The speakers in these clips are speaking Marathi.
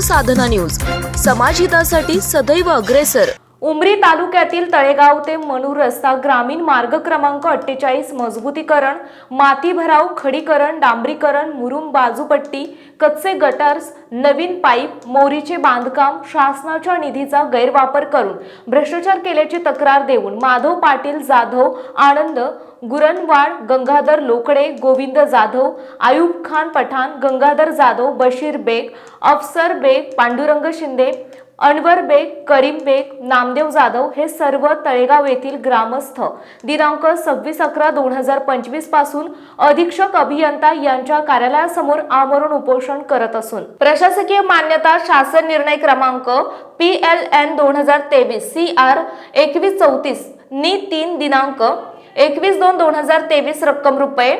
साधना न्यूज. समाजहितासाठी सदैव अग्रेसर. उमरी तालुक्यातील तळेगाव ते मनूर रस्ता ग्रामीण मार्ग क्रमांक अठ्ठेचाळीस मजबूतीकरण माती भराव खडीकरण डांबरीकरण मुरुम बाजूपट्टी कच्चे गटर्स नवीन पाईप मोरीचे बांधकाम शासनाच्या निधीचा गैरवापर करून भ्रष्टाचार केल्याची तक्रार देऊन माधव पाटील जाधव आनंद गुरनवाड गंगाधर लोकडे गोविंद जाधव आयुब खान पठाण गंगाधर जाधव बशीर बेग अफसर बेग पांडुरंग शिंदे अनवर बेग करीम बेग नामदेव जाधव हे सर्व तळेगाव येथील ग्रामस्थ. दिनांक सव्वीस अकरा दोन हजार पंचवीसपासून अधीक्षक अभियंता यांच्या कार्यालयासमोर आमरण उपोषण करत असून. प्रशासकीय मान्यता शासन निर्णय क्रमांक पी एल एन दोन हजार तेवीस सी आर एकवीस चौतीस नी तीन दिनांक एकवीस दोन दोन हजार तेवीस रक्कम रुपये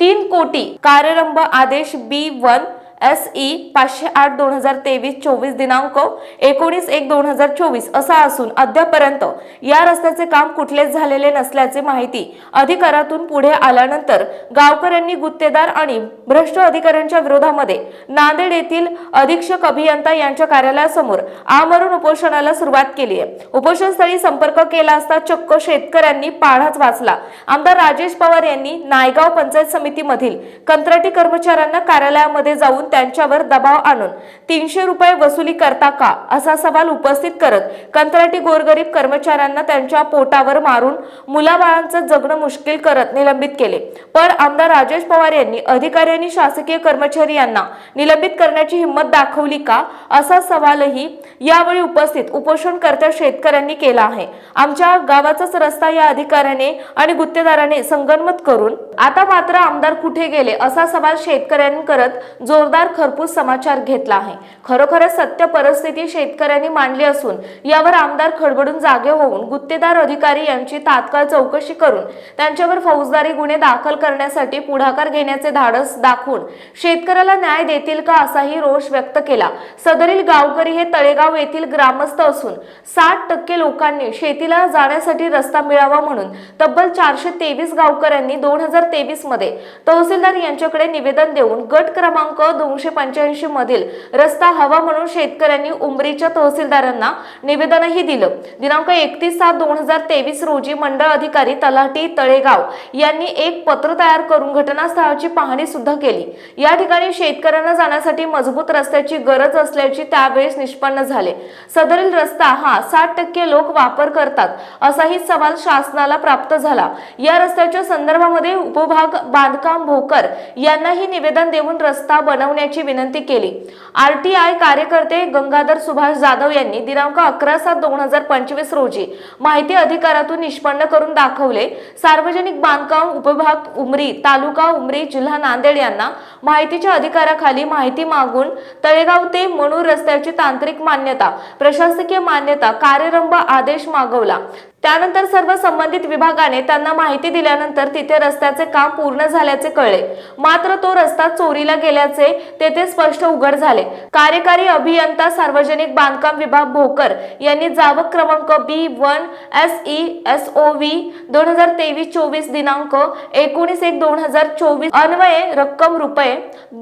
तीन कोटी कार्यारंभ आदेश बी वन एस ई पाचशे आठ दोन हजार तेवीस चोवीस दिनांक एकोणीस एक दोन हजार चोवीस असा असून अद्यापर्यंत या रस्त्याचे काम कुठलेच झालेले नसल्याचे माहिती अधिकारातून पुढे आल्यानंतर गावकऱ्यांनी गुत्तेदार आणि भ्रष्ट अधिकाऱ्यांच्या विरोधामध्ये नांदेड येथील अधीक्षक अभियंता यांच्या कार्यालयासमोर आमरण उपोषणाला सुरुवात केली आहे. उपोषणस्थळी संपर्क केला असता चक्क शेतकऱ्यांनी पाढाच वाचला. आमदार राजेश पवार यांनी नायगाव पंचायत समितीमधील कंत्राटी कर्मचाऱ्यांना कार्यालयामध्ये जाऊन त्यांच्यावर दबाव आणून तीनशे रुपये वसुली करता का? असा सवाल उपस्थित करत कंत्राटी गोरगरीब कर्मचाऱ्यांना त्यांच्या पोटावर मारून मुलाबाळांचं जगणं मुश्किल करत निलंबित केले. पण आमदार राजेश पवार यांनी अधिकाऱ्यांनी शासकीय कर्मचारी यांना निलंबित करण्याची हिंमत दाखवली का? असा सवालही यावेळी उपस्थित उपोषणकर्त्या शेतकऱ्यांनी केला आहे. आमच्या गावाचाच रस्ता या अधिकाऱ्याने आणि गुत्तेदाराने संगनमत करून आता मात्र आमदार कुठे गेले असा सवाल शेतकऱ्यांनी करत जोरदार खरपूस समाचार घेतला आहे. खरोखरच सत्य परिस्थिती शेतकऱ्यांनी मांडली असून यावर आमदार खडबडून जागे होऊन गुत्तेदार अधिकारी यांची तात्काळ चौकशी करून त्यांच्यावर फौजदारी गुन्हे दाखल करण्यासाठी पुढाकार घेण्याचे धाडस दाखवून शेतकऱ्याला न्याय देतील का असाही रोष व्यक्त केला. सदरील गावकरी हे तळेगाव येथील ग्रामस्थ असून साठ टक्के लोकांनी शेतीला जाण्यासाठी रस्ता मिळावा म्हणून तब्बल चारशे तेवीस गावकऱ्यांनी दोन हजार तेवीसमध्ये तहसीलदार यांच्याकडे निवेदन देऊन गट क्रमांक दोनशे पंच्याऐंशी मधील रस्ता हवा म्हणून शेतकऱ्यांनी उमरीच्या तहसीलदारांना निवेदनही दिलं. दिनांक एकतीस सात दोन हजार तेवीस रोजी मंडळ अधिकारी तलाठी तळेगाव यांनी एक पत्र तयार करून घटनास्थळाची पाहणी सुद्धा केली. या ठिकाणी शेतकऱ्यांना जाण्यासाठी मजबूत रस्त्याची गरज असल्याची त्यावेळेस निष्पन्न झाले. सदरील रस्ता हा साठ टक्के लोक वापर करतात असाही सवाल शासनाला प्राप्त झाला. या रस्त्याच्या संदर्भामध्ये उपभाग बांधकाम भोकर यांनाही निवेदन देऊन रस्ता बनवण्याची विनंती केली. आरटीआय कार्यकर्ते गंगाधर सुभाष जाधव यांनी दिनांक अकरा सात दोन हजार पंचवीस रोजी माहिती अधिकारातून निष्पन्न करून दाखवले. सार्वजनिक बांधकाम उपभाग उमरी तालुका उमरी जिल्हा नांदेड यांना माहितीच्या अधिकाराखाली माहिती मागून तळेगाव ते मणूर रस्त्याची तांत्रिक मान्यता प्रशासकीय मान्यता कार्यरंभ आदेश मागवला. त्यानंतर सर्व संबंधित विभागाने त्यांना माहिती दिल्यानंतर तिथे रस्त्याचे काम पूर्ण झाल्याचे कळले. मात्र तो रस्ता चोरीला गेल्याचे तेथे स्पष्ट उघड झाले. कार्यकारी अभियंता सार्वजनिक बांधकाम विभाग भोकर यांनी जावक क्रमांक B one S E S O V दोन हजार तेवीस चोवीस दिनांक एकोणीस एक दोन हजार चोवीस अन्वये रक्कम रुपये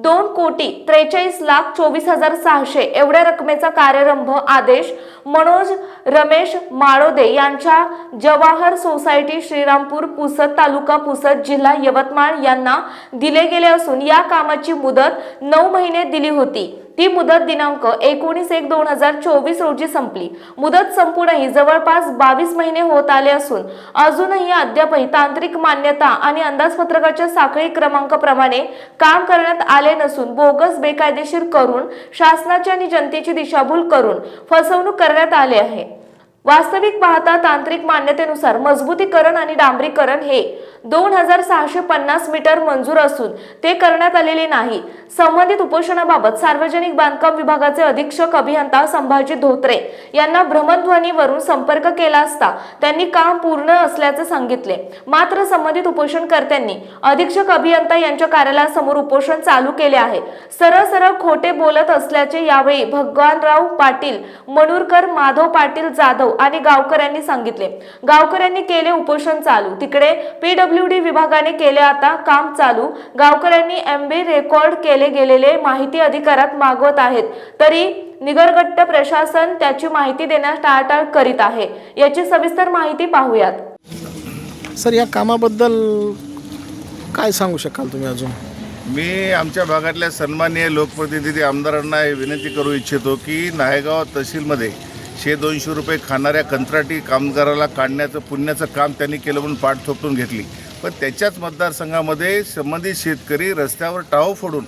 दोन कोटी त्रेचाळीस लाख चोवीस हजार सहाशे एवढ्या रकमेचा कार्यरंभ आदेश मनोज रमेश माळोदे यांच्या जवाहर सोसायटी श्रीरामपूर पुसद तालुका पुसद जिल्हा यवतमाळ यांना दिले गेले असून या कामाची मुदत नऊ महिने दिली होती. ती मुदत दिनांक एकोणीस एक दोन हजार चोवीस रोजी संपली. मुदत संपूनही जवळपास बावीस महिने होत आले असून अजूनही अद्यापही तांत्रिक मान्यता आणि अंदाजपत्रकाच्या साखळी क्रमांकाप्रमाणे काम करण्यात आले नसून बोगस बेकायदेशीर करून शासनाची आणि जनतेची दिशाभूल करून फसवणूक करण्यात आले आहे. वास्तविक पाहता तांत्रिक मान्यतेनुसार मजबूतीकरण आणि डांबरीकरण हे दोन हजार सहाशे पन्नास मीटर मंजूर असून ते करण्यात आलेले नाही. संबंधित उपोषणाबाबत सार्वजनिक बांधकाम विभागाचे अधीक्षक अभियंता संभाजी धोत्रे यांना भ्रमणध्वनीवरून संपर्क केला असता त्यांनी काम पूर्ण असल्याचे सांगितले. मात्र संबंधित उपोषणकर्त्यांनी अधीक्षक अभियंता यांच्या कार्यालयासमोर उपोषण चालू केले आहे. सरळ सरळ खोटे बोलत असल्याचे यावेळी भगवानराव पाटील मनुरकर माधव पाटील जाधव आणि गावकऱ्यांनी सांगितले. गावकऱ्यांनी केले उपोषण चालू. तिकडे पीडब्ल्यूडी विभागाने केले आता काम चालू. गावकऱ्यांनी एमबी रेकॉर्ड केले गेलेले माहिती अधिकारात मागवत आहेत. तरी निगरगट्ट प्रशासन त्याची माहिती देण्यास टाळाटाळ करीत आहे. याची सविस्तर माहिती पाहूयात. सर या कामाबद्दल काय सांगू शकाल तुम्ही अजून? मी आमच्या भागातल्या सन्माननीय लोकप्रतिनिधी आमदारांना हे विनंती करू इच्छितो की नाहेगाव तहसीलमध्ये शे दोनशे रुपये खाणाऱ्या कंत्राटी कामगाराला काढण्याचं पुण्याचं काम त्यांनी केलं म्हणून पाठ थोपटून घेतली. पण त्याच्याच मतदारसंघामध्ये संबंधित शेतकरी रस्त्यावर टाव फोडून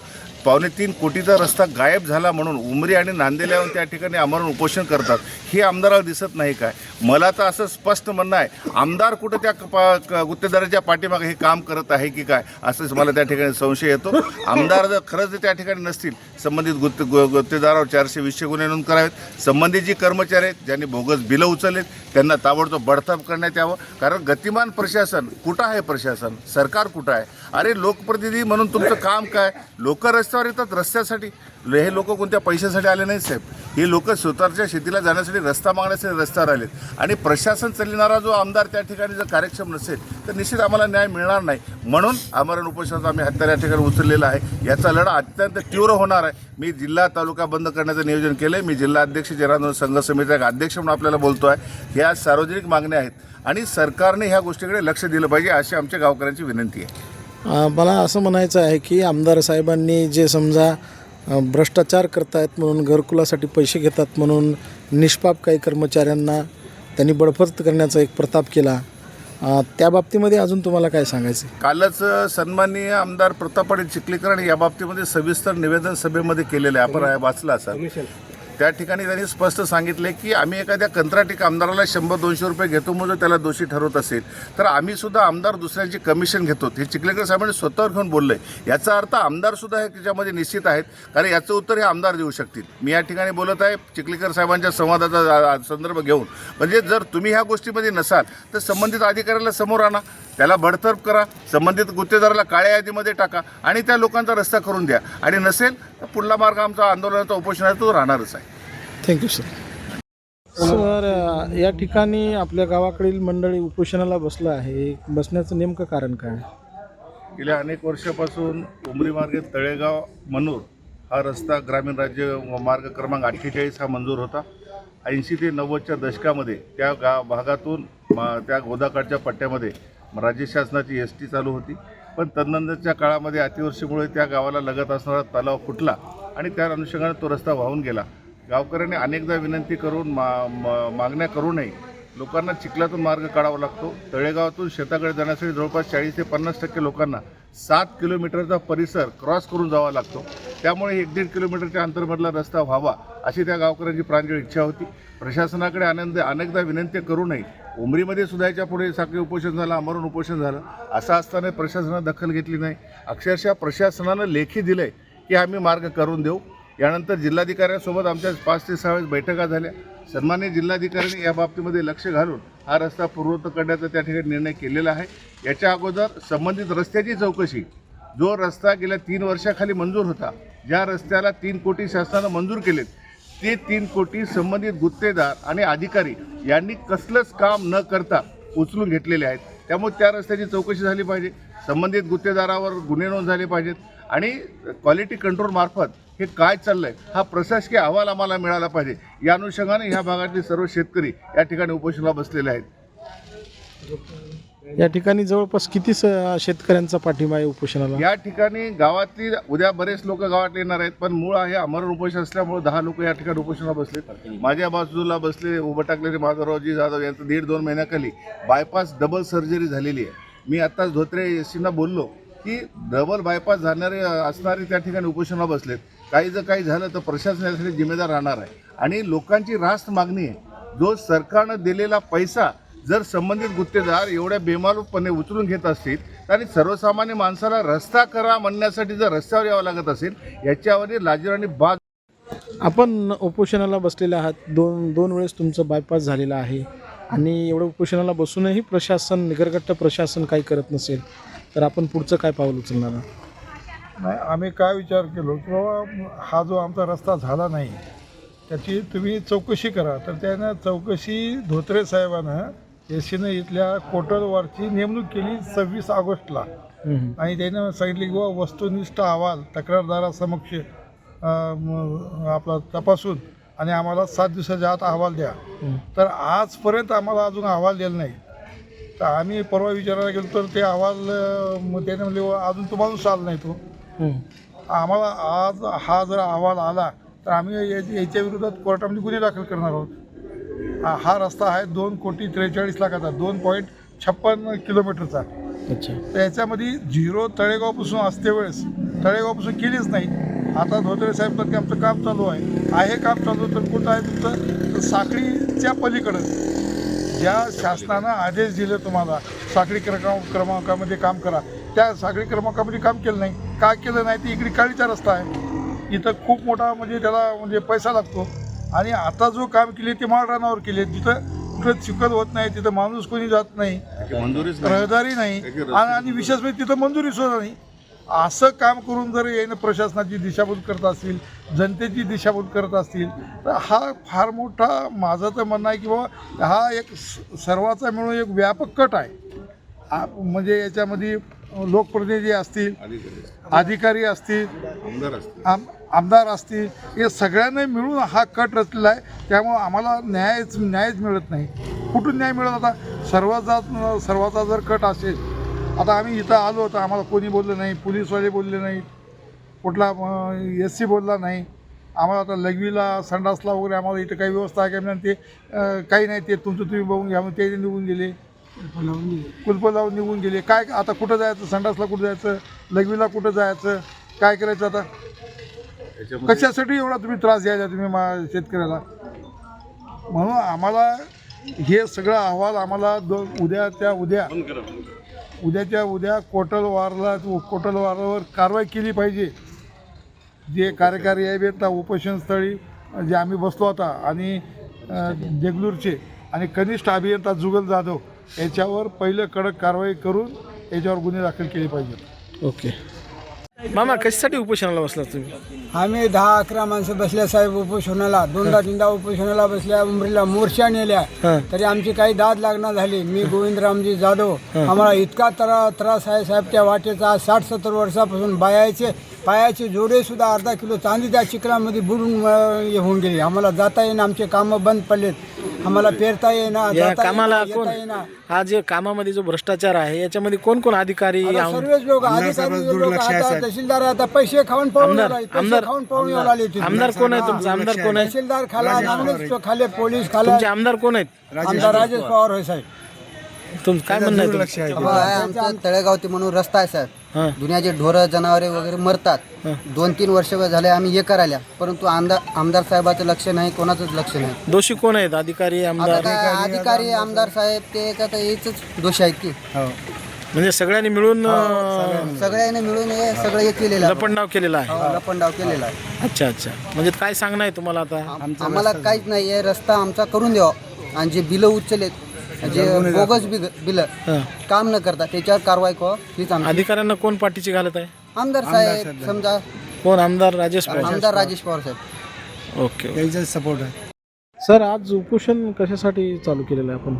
पावणे तीन कोटीचा रस्ता गायब झाला म्हणून उमरी आणि नांदेल्याहून त्या ठिकाणी आमरण उपोषण करतात हे आमदाराला दिसत नाही काय? मला तर असं स्पष्ट म्हणणं आहे आमदार कुठं त्या पा क- गुत्तेदाराच्या पाठीमागे हे काम करत आहे की काय? असंच मला त्या ठिकाणी संशय येतो. आमदार जर खरंच त्या ठिकाणी नसतील संबंधित गुत्ते गु- गुत्तेदारावर चारशे वीसशे गुन्हे नोंद करावेत. संबंधित जी कर्मचारी आहेत ज्यांनी बोगस बिलं उचललेत त्यांना ताबडतोब बडतब करण्यात यावं. कारण गतिमान प्रशासन कुठं आहे प्रशासन? सरकार कुठं आहे? अरे लोकप्रतिनिधी म्हणून तुमचं काम काय? लोक रस्त्यावर येतात रस्त्यासाठी. हे लोक कोणत्या पैशासाठी आले नाही साहेब? हे लोक स्वतःच्या शेतीला जाण्यासाठी रस्ता मागण्यासाठी रस्त्यावर आलेत आणि प्रशासन चालणारा जो आमदार त्या ठिकाणी जर कार्यक्षम नसेल तर निश्चित आम्हाला न्याय मिळणार नाही. म्हणून आमरण उपोषणाचा आम्ही हत्यार या ठिकाणी उचललेला आहे. याचा लढा अत्यंत तीव्र होणार आहे. मी जिल्हा तालुका बंद करण्याचं नियोजन केलं आहे मी जिल्हा अध्यक्ष जनांदोलन संघ समितीचा एक अध्यक्ष म्हणून आपल्याला बोलतो आहे ह्या सार्वजनिक मागण्या आहेत. आणि सरकारने ह्या गोष्टीकडे लक्ष दिलं पाहिजे अशी आमच्या गावकऱ्यांची विनंती आहे. मला असं म्हणायचं आहे की आमदार साहेबांनी जे समजा भ्रष्टाचार करतायत म्हणून घरकुलासाठी पैसे घेतात म्हणून निष्पाप काही कर्मचाऱ्यांना त्यांनी बडफत करण्याचा एक प्रताप केला त्या बाबतीमध्ये अजून तुम्हाला काय सांगायचं? कालच सन्माननीय आमदार प्रताप चिखलीकर या बाबतीमध्ये सविस्तर निवेदन सभेमध्ये केलेलं आहे आपण वाचलं असाल त्या ठिकाणी त्यांनी स्पष्ट सांगितले की आम्ही एखाद्या कंत्राटी कामदाराला शंभर दोनशे रुपये घेतो मग जर त्याला दोषी ठरवत असेल तर आम्ही सुद्धा आमदार दुसऱ्यांची कमिशन घेतो. हे चिखलेकर साहेबांनी स्वतःवर घेऊन बोलले. याचा अर्थ आमदारसुद्धा हे त्याच्यामध्ये निश्चित आहेत कारण याचं उत्तर हे आमदार देऊ शकतील. मी या ठिकाणी बोलत आहे चिखलेकर साहेबांच्या संवादाचा संदर्भ घेऊन. म्हणजे जर तुम्ही ह्या गोष्टीमध्ये नसाल तर संबंधित अधिकाऱ्याला समोर आणा. त्याला बडतर्फ करा संबंधित गुत्तेदाराला काळ्या यादीमध्ये टाका आणि त्या लोकांचा रस्ता करून द्या. आणि नसेल तर पुढला मार्ग आमचा आंदोलनाचा उपोषणाचा तो राहणारच आहे. थँक्यू सर सर या ठिकाणी आपल्या गावाकडील मंडळी उपोषणाला बसलं आहे. बसण्याचं नेमकं कारण काय? गेल्या अनेक वर्षापासून उमरी मार्गे तळेगाव मनूर हा रस्ता ग्रामीण राज्य मार्ग क्रमांक अठ्ठेचाळीस हा मंजूर होता. ऐंशी ते नव्वदच्या दशकामध्ये त्या गा भागातून मा त्या गोदाकाठच्या पट्ट्यामध्ये राज्य शासनाची एस टी चालू होती. पण तदनंतरच्या काळामध्ये अतिवर्षीमुळे त्या गावाला लगत असणारा तलाव फुटला आणि त्या अनुषंगाने तो रस्ता वाहून गेला. गावकऱ्यांनी अनेकदा विनंती करून मा मा- मागण्या करूनही लोकांना चिखलातून मार्ग काढावा लागतो. तळेगावातून शेताकडे जाण्यासाठी जवळपास चाळीस ते पन्नास टक्के लोकांना सात किलोमीटरचा परिसर क्रॉस करून जावा लागतो. त्यामुळे एक दीड किलोमीटरच्या अंतरमधला रस्ता व्हावा अशी त्या गावकऱ्यांची प्रांजळ इच्छा होती. प्रशासनाकडे आनंद अनेकदा विनंती करूनही उमरीमध्ये सुद्धा याच्यापुढे साखळी उपोषण झालं अमरण उपोषण झालं असं असताना प्रशासनानं दखल घेतली नाही. अक्षरशः प्रशासनानं लेखी दिलं आहे की आम्ही मार्ग करून देऊ. यानंतर जिल्हाधिकाऱ्यांसोबत आमच्या पाच ते सहा वेळेस बैठका झाल्या. सन्मान्य जिल्हाधिकाऱ्यांनी या बाबतीमध्ये लक्ष घालून हा रस्ता पूर्वत करण्याचा त्या ठिकाणी निर्णय केलेला आहे. याच्या अगोदर संबंधित रस्त्याची चौकशी जो रस्ता गेल्या तीन वर्षाखाली मंजूर होता ज्या रस्त्याला तीन कोटी शासनानं मंजूर केलेत ते तीन कोटी संबंधित गुत्तेदार आणि अधिकारी यांनी कसलंच काम न करता उचलून घेतलेले आहेत. त्यामुळे त्या रस्त्याची चौकशी झाली पाहिजे. संबंधित गुत्तेदारावर गुन्हे नोंद झाले पाहिजेत. आणि क्वालिटी कंट्रोल मार्फत हे काय चाललंय हा प्रशासकीय अहवाल आम्हाला मिळाला पाहिजे. या अनुषंगाने ह्या भागातले सर्व शेतकरी या ठिकाणी उपोषणाला बसलेले आहेत. या ठिकाणी जवळपास किती स शेतकऱ्यांचा पाठिंबा आहे उपोषणाला? या ठिकाणी गावातील उद्या बरेच लोक गावात येणार आहेत पण मूळ आहे अमरण उपोषण असल्यामुळे दहा लोक या ठिकाणी उपोषणाला बसले माझ्या बाजूला बसले उभं टाकलेले माधवरावजी जाधव यांचं दीड दोन महिन्याखाली बायपास डबल सर्जरी झालेली आहे. मी आत्ताच धोत्रे एससीना बोललो की डबल बायपास झाणारे असणारे त्या ठिकाणी उपोषणाला बसलेत. काही जर काही झालं तर प्रशासन यासाठी जिम्मेदार राहणार आहे. आणि लोकांची रास्त मागणी आहे. जो सरकारनं दिलेला पैसा जर संबंधित गुत्तेदार एवढ्या बेमालूपणे उचलून घेत असतील आणि सर्वसामान्य माणसाला रस्ता करा म्हणण्यासाठी जर रस्त्यावर यावं लागत असेल याच्यावर लाजीवानी बाज आपण उपोषणाला बसलेले आहात. दोन दोन वेळेस तुमचं बायपास झालेलं आहे. आणि एवढं उपोषणाला बसूनही प्रशासन निगरगट्ट प्रशासन काही करत नसेल तर आपण पुढचं काय पाऊल उचलणार? नाही आम्ही काय विचार केलो की बाबा हा जो आमचा रस्ता झाला नाही त्याची तुम्ही चौकशी करा. तर त्यानं चौकशी धोत्रे साहेबानं एसीनं इथल्या कोटलवारची नेमणूक केली सव्वीस ऑगस्टला. आणि त्यानं सांगितले की बुवा वस्तुनिष्ठ अहवाल तक्रारदारासमक्ष आपला तपासून आणि आम्हाला सात दिवसाच्या आत अहवाल द्या. तर आजपर्यंत आम्हाला अजून अहवाल दिला नाही. तर आम्ही परवा विचारायला गेलो तर ते अहवाल त्याने म्हणले "बुवा, अजून तो माणूस आला नाही तो. आम्हाला आज हा जर अहवाल आला तर आम्ही या- याच्या विरोधात कोर्टामध्ये गुन्हे दाखल करणार आहोत. हा- रस्ता आहे दोन कोटी त्रेचाळीस लाखाचा दोन पॉईंट छप्पन किलोमीटरचा. अच्छा. तर याच्यामध्ये झिरो तळेगावपासून असते वेळेस तळेगावपासून केलीच नाही. आता धोत्रे साहेब तर आमचं काम चालू आहे. आहे काम चालू तर कुठं आहे तुमचं? तर साखळीच्या पलीकडं. ज्या शासनानं आदेश दिले तुम्हाला साखळी क्रमांक क्रमांकामध्ये काम करा. त्या साखळी क्रमांकामध्ये काम केलं नाही. का केलं नाही? ते इकडे काळीचा रस्ता आहे. इथं खूप मोठा म्हणजे त्याला म्हणजे पैसा लागतो. आणि आता जो काम केले ते माळरानावर केले. जिथं कुठं चिखल होत नाही तिथं माणूस कोणी जात नाही. रहदारी नाही. आणि विशेष म्हणजे तिथं मंजुरी सुद्धा नाही. असं काम करून जर यानं प्रशासनाची दिशाभूल करत असतील जनतेची दिशाभूल करत असतील तर हा फार मोठा माझं तर म्हणणं आहे की बाबा हा एक सर्वाचा मिळून एक व्यापक कट आहे. म्हणजे याच्यामध्ये लोकप्रतिनिधी असतील अधिकारी असतील आमदार असतील. आम आमदार असतील हे सगळ्यांनी मिळून हा कट रचलेला आहे. त्यामुळं आम्हाला न्यायच न्यायच मिळत नाही. कुठून न्याय मिळत आता? सर्वाचा सर्वाचा जर कट असेल आता आम्ही इथं आलो होतो आम्हाला कोणी बोललं नाही पोलीसवाले बोलले नाही कुठला एस सी बोलला नाही. आम्हाला आता लघवीला संडासला वगैरे आम्हाला इथं काही व्यवस्था आहे का ते काही नाही ते तुमचं तुम्ही बघून घ्या. मग ते निघून गेले. कुलप लावून निघून गेले. काय आता कुठं जायचं? संडासला कुठं जायचं? लघवीला कुठं जायचं? काय करायचं आता? कशासाठी एवढा तुम्ही त्रास द्यायचा तुम्ही मा शेतकऱ्याला? म्हणून आम्हाला हे सगळं अहवाल आम्हाला दो उद्या त्या उद्या उद्याच्या उद्या कोटलवारला कोटलवारावर कारवाई केली पाहिजे. जे कार्यकारी आहेत उपोषणस्थळी जे आम्ही बसलो होता आणि देगलूरचे आणि कनिष्ठ अभियंता जुगल जाधव याच्यावर पहिलं कडक कारवाई करून याच्यावर गुन्हे दाखल केले पाहिजेत. ओके. मामा कशासाठी उपोषणाला बसला तुम्ही? आम्ही दहा अकरा माणसं बसल्या साहेब उपोषणाला. दोनदा तीनदा उपोषणाला बसल्या उमरीला मोर्चा नेल्या. हां. तरी आमची काही दाद लागणार झाली. मी गोविंदरामजी जाधव. आम्हाला इतका त्रा त्रास आहे साहेब त्या वाटेचा आज साठ सत्तर वर्षापासून बायाचे पायाचे जोडे सुद्धा अर्धा किलो चांदी त्या चिखलामध्ये बुडून अं, हे होऊन गेली. आम्हाला जाता येईना आमचे कामं बंद पडलेत. आम्हाला पेरता येईना या जाता कामाला येईना, कोण येता येईना. हा जे कामामध्ये जो भ्रष्टाचार आहे याच्यामध्ये कोण कोण अधिकारी आता आम- सर्वच लोक अधिकारी लोक आता तहसीलदार आता पैसे खाऊन पळून आमदार-. पैसे खाऊन पळून लागले तिथे. आमदार कोण आहे तुमचा? आमदार कोण आहे? तहसीलदार खाला खाले पोलीस खाला. तुमचे आमदार कोण आहेत? आमदार राजेश पवार होय साहेब. तुम काय म्हणणं आहे तुमचं? बाबा, आहे. आमचं तळेगाव ते म्हणून रस्ता आहे हां. साहेब दुनियाचे ढोरं जनावरे वगैरे मरतात. दोन तीन वर्ष झाले आम्ही हे करायला. परंतु आमदार आमदार साहेबाचं लक्ष नाही कोणाचंच लक्ष नाही. दोषी कोण आहेत? अधिकारी आता आमदार काय अधिकारी आमदार साहेब ते का तर याच दोष आहेत की. म्हणजे सगळ्यांनी मिळून हो, अं, सगळ्यांनी. मिळून हे सगळं हे केलेलं आहे. लपंडाव केलेला आहे. हो, लपंडाव केलेला आहे. अच्छा अच्छा. म्हणजे काय सांगणं आहे तुम्हाला आता? आम्हाला काहीच नाही आहे. रस्ता आमचा करून द्यावा. आणि जे बिलं उचलेत जे बोगस बिल. काम न करता त्याच्यावर कारवाई करा हीच आमची अधिकाऱ्यांना कोण पाठीची घालत आहे? आमदार साहेब समजा कोण? आमदार राजेश पवार. आमदार राजेश पवार साहेब. ओके त्यांचा सपोर्ट आहे. सर आज उपोषण कशासाठी चालू केलेलं आहे आपण?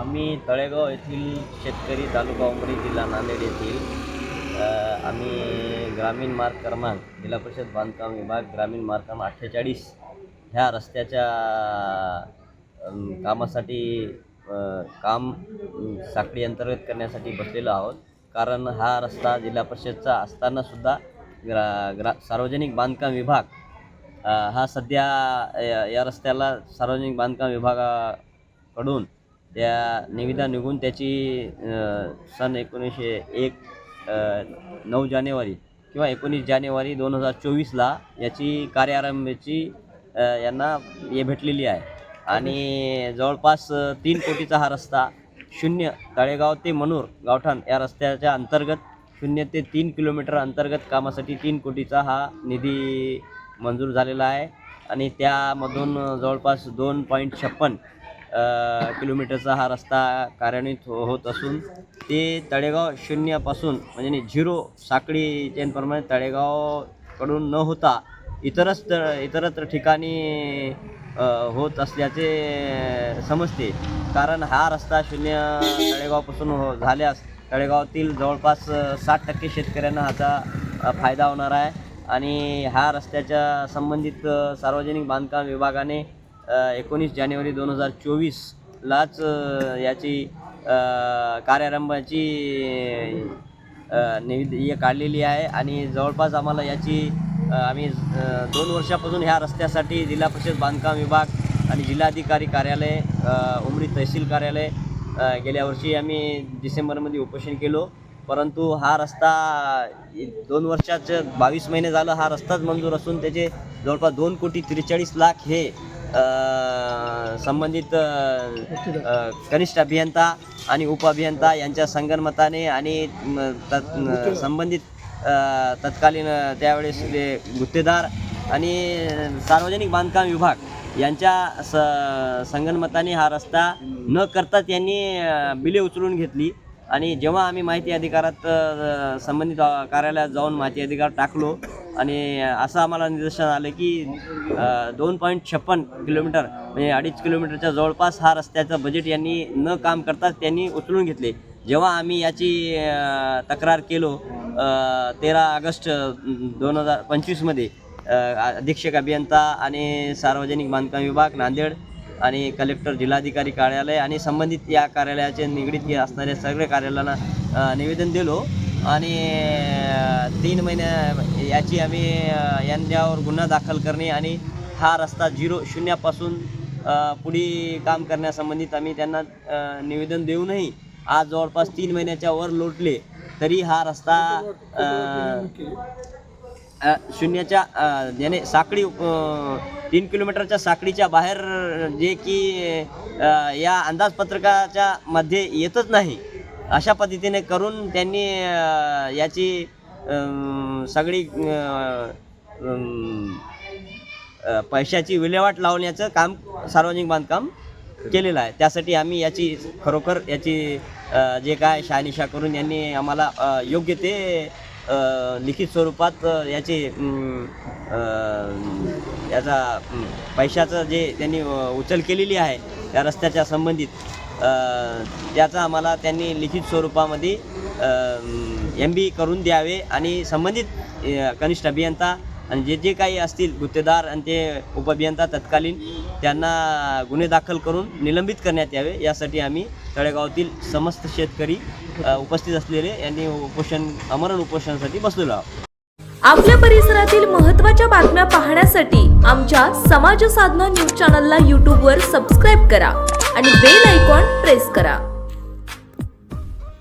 आम्ही तळेगाव येथील शेतकरी तालुका उमरी जिल्हा नांदेड येथील अ, आम्ही ग्रामीण मार्ग क्रमांक जिल्हा परिषद बांधकाम विभाग ग्रामीण मार्ग क्रमांक अठ्ठेचाळीस ह्या रस्त्याच्या कामासाठी काम साखळी अंतर्गत करण्यासाठी बसलेलो आहोत. कारण हा रस्ता जिल्हा परिषदचा असतानासुद्धा ग्रा ग्रा सार्वजनिक बांधकाम विभाग हा सध्या या या रस्त्याला सार्वजनिक बांधकाम विभागाकडून त्या निविदा निघून त्याची सन एकोणीसशे एक नऊ जानेवारी किंवा एकोणीस जानेवारी दोन हजार चोवीसला याची कार्यारंभाची यांना हे भेटलेली आहे. आणि जवळपास तीन कोटीचा हा रस्ता शून्य तळेगाव ते मनूर गावठाण या रस्त्याच्या अंतर्गत शून्य ते तीन किलोमीटर अंतर्गत कामासाठी तीन कोटीचा हा निधी मंजूर झालेला आहे. आणि त्यामधून जवळपास दोन पॉईंट छप्पन किलोमीटरचा हा रस्ता कार्यान्वित हो होत असून ते तळेगाव शून्यापासून म्हणजे झिरो साखळी चेनप्रमाणे तळेगावकडून न होता इतरच इतरत्र ठिकाणी होत असल्याचे समजते. कारण हा रस्ता शून्य तळेगावपासून हो झाल्यास तळेगावातील जवळपास साठ टक्के शेतकऱ्यांना ह्याचा फायदा होणार आहे. आणि ह्या रस्त्याच्या संबंधित सार्वजनिक बांधकाम विभागाने एकोणीस जानेवारी दोन हजार चोवीसलाच याची कार्यारंभाची निविद काढलेली आहे. आणि जवळपास आम्हाला याची आम्ही दोन वर्षापासून ह्या रस्त्यासाठी जिल्हा परिषद बांधकाम विभाग आणि जिल्हाधिकारी कार्यालय उमरी तहसील कार्यालय गेल्या वर्षी आम्ही डिसेंबरमध्ये उपोषण केलो. परंतु हा रस्ता दोन वर्षाचं बावीस महिने झालं हा रस्ताच मंजूर असून त्याचे जवळपास दोन कोटी त्रेचाळीस लाख हे संबंधित कनिष्ठ अभियंता आणि उपअभियंता यांच्या संगनमताने आणि संबंधित तत्कालीन त्यावेळेस ते गुत्तेदार आणि सार्वजनिक बांधकाम विभाग यांच्या स संगनमताने हा रस्ता न करता त्यांनी बिले उचलून घेतली. आणि जेव्हा आम्ही माहिती अधिकारात संबंधित कार्यालयात जाऊन माहिती अधिकार टाकलो आणि असं आम्हाला निदर्शन आलं की दोन पॉईंट छप्पन किलोमीटर म्हणजे अडीच किलोमीटरच्या जवळपास हा रस्त्याचं बजेट यांनी न काम करताच त्यांनी उचलून घेतले. जेव्हा आम्ही याची तक्रार केलो तेरा ऑगस्ट दोन हजार पंचवीसमध्ये अधीक्षक अभियंता आणि सार्वजनिक बांधकाम विभाग नांदेड आणि कलेक्टर जिल्हाधिकारी कार्यालय आणि संबंधित या कार्यालयाचे निगडीत असणाऱ्या सगळ्या कार्यालयांना निवेदन दिलो. आणि तीन महिन्या याची आम्ही यांच्यावर गुन्हा दाखल करणे आणि हा रस्ता झिरो शून्यापासून पुढे काम करण्यासंबंधित आम्ही त्यांना निवेदन देऊनही आज जवळपास तीन महिन्याच्या वर लोटले तरी हा रस्ता शून्याच्या याने साखळी तीन किलोमीटरच्या साखळीच्या बाहेर जे की या अंदाजपत्रकाच्या मध्ये येतच नाही. अशा पद्धतीने करून त्यांनी याची सगळी पैशाची विल्हेवाट लावण्याचं काम सार्वजनिक बांधकाम केलेलं आहे. त्यासाठी आम्ही याची खरोखर याची जे काय शहानिशा करून यांनी आम्हाला योग्य ते लिखित स्वरूपात याचे याचा पैशाचं जे त्यांनी उचल केलेली आहे त्या रस्त्याच्या संबंधित त्याचा आम्हाला त्यांनी लिखित स्वरूपामध्ये एम बी करून द्यावे आणि संबंधित कनिष्ठ अभियंता आणि जे जे काही असतील गुत्तेदार आणि ते उपअभियंता तत्कालीन त्यांना गुन्हे दाखल करून निलंबित करण्यात यावे. यासाठी आम्ही तळेगावातील समस्त शेतकरी उपस्थित असलेले यांनी उपोषण अमरण उपोषणासाठी बसलेलो आहोत. आपल्या परिसरातील महत्त्वाच्या बातम्या पाहण्यासाठी आमच्या समाज साधना न्यूज चॅनलला यूट्यूबवर सबस्क्राईब करा आणि बेल आयकॉन प्रेस करा.